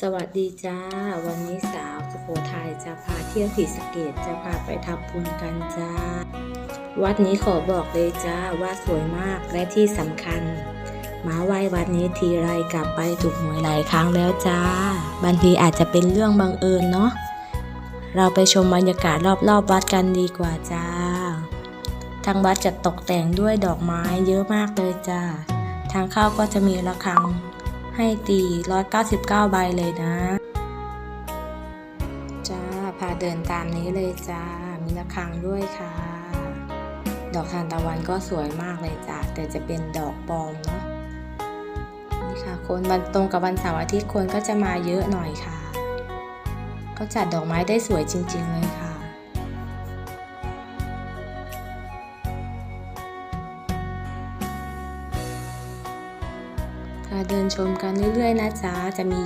สวัสดีจ้า วันนี้สาวสุโขทัยจะพาเที่ยวศรีสะเกดจะพาไปทำบุญกันจ้า วัดนี้ขอบอกเลยจ้าว่าสวยมากและที่สำคัญ มาไหว้วัดนี้ทีไรกลับไปถูกหวยหลายครั้งแล้วจ้า บางทีอาจจะเป็นเรื่องบังเอิญเนาะเราไปชมบรรยากาศรอบๆวัดกันดีกว่าจ้า ทางวัดจะตกแต่งด้วยดอกไม้เยอะมากเลยจ้า ทางเข้าก็จะมีระฆัง ให้ตี 199 ใบเลยนะ จ้า พาเดินตามนี้เลยจ้า มีระฆังด้วยค่ะ ดอกทานตะวันก็สวยมากเลยจ้าแต่จะเป็นดอกปลอมเนาะ นี่ค่ะ คนวันตรงกับวันเสาร์อาทิตย์คนก็จะมาเยอะหน่อยค่ะเขาจัดดอกไม้ได้สวยจริง ๆ เลยค่ะ ค่ะเดินชมกันเรื่อยๆนะจ๊ะจะมี